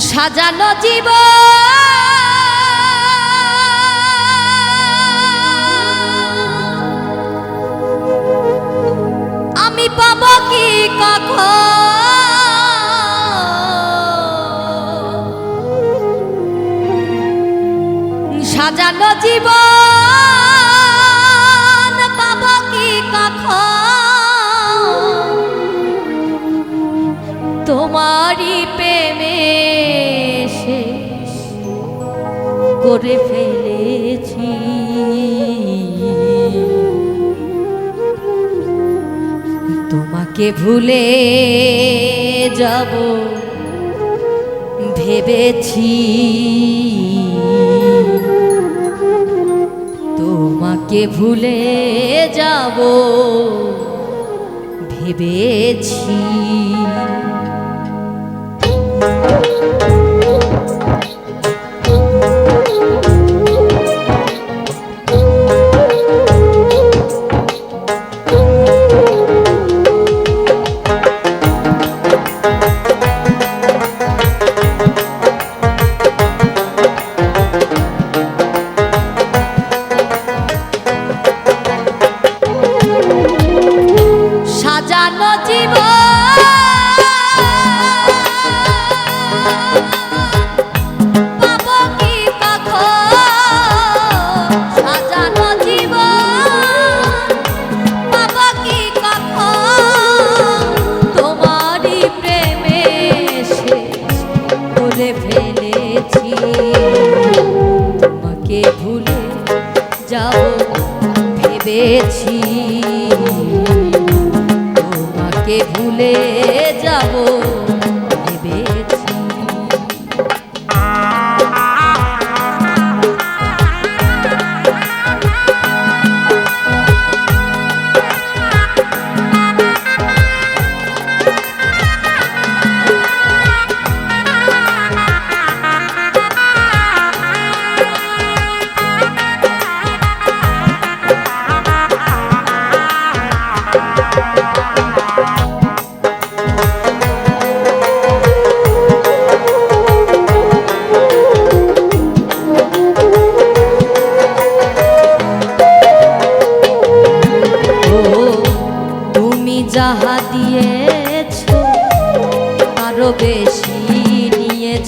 সাজানো জীব। আমি পাব কি কখন? সাজানো জীব। করে ফেলেছি। তোমাকে ভুলে যাব ভেবেছি। তোমাকে ভুলে যাব ভেবেছি। ভেবেছি তোমাকে ভুলে যাব।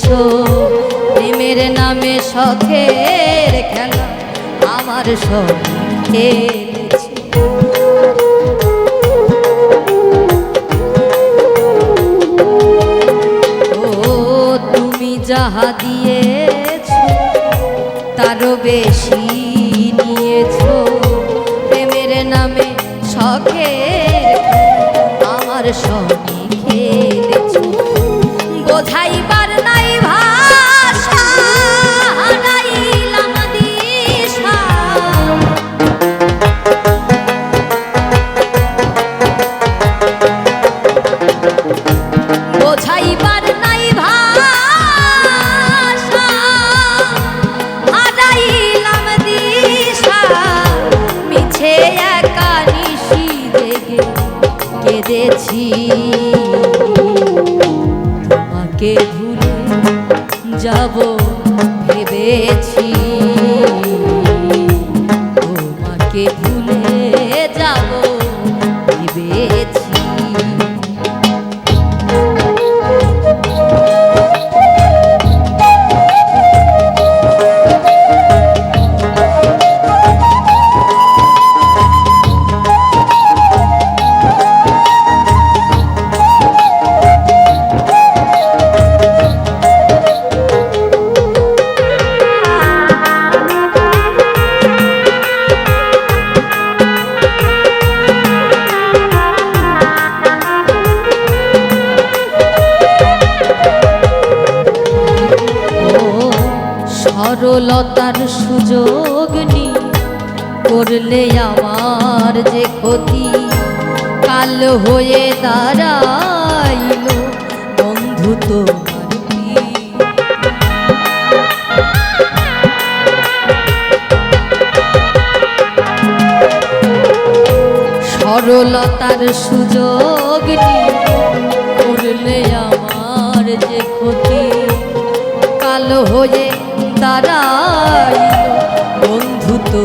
নিয়েছ প্রেমের নামে শখের খেলা আমার সব খেলেছে ও তুমি যাহা দিয়েছ তারও বেশি কেঁদেছি সরলতার সুযোগ নি করলে আমার যে ক্ষতি। কাল হয়ে দাঁড়াইল বন্ধু তো সরলতার সুযোগ করলে আমার যে ক্ষতি। কাল হয়ে তারা বন্ধু তো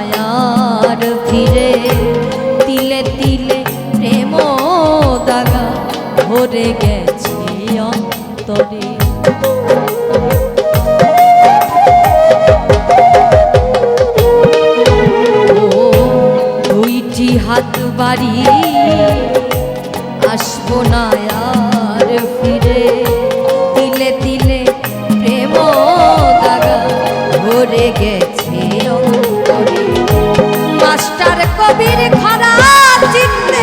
মায়ার ফিরে তিলে তিলে প্রেম দাগা ভরে গেছি অন্তরে। দুইটি হাত বাড়ি আসব না আর ফিরে। তিলে তিলে প্রেম দাগা ভরে গেছে কবির খারাপ চিন্তে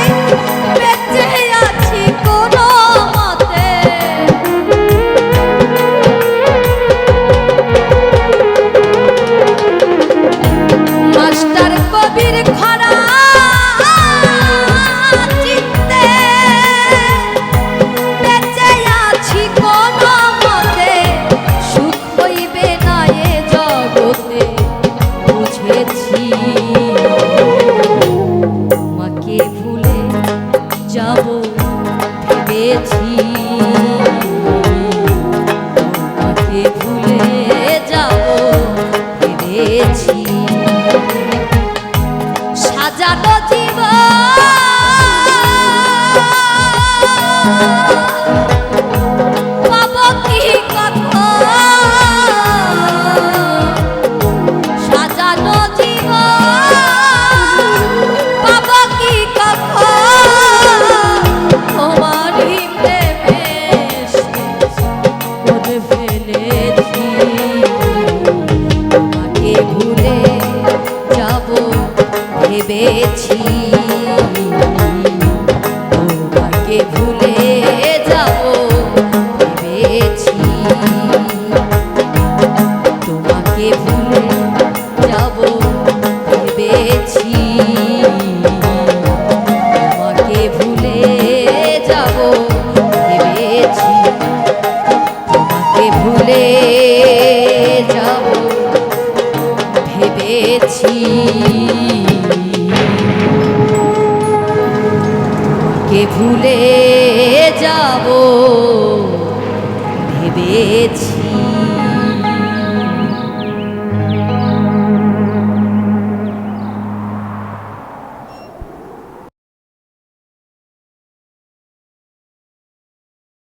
que ভুলে যাব। ভেবেছি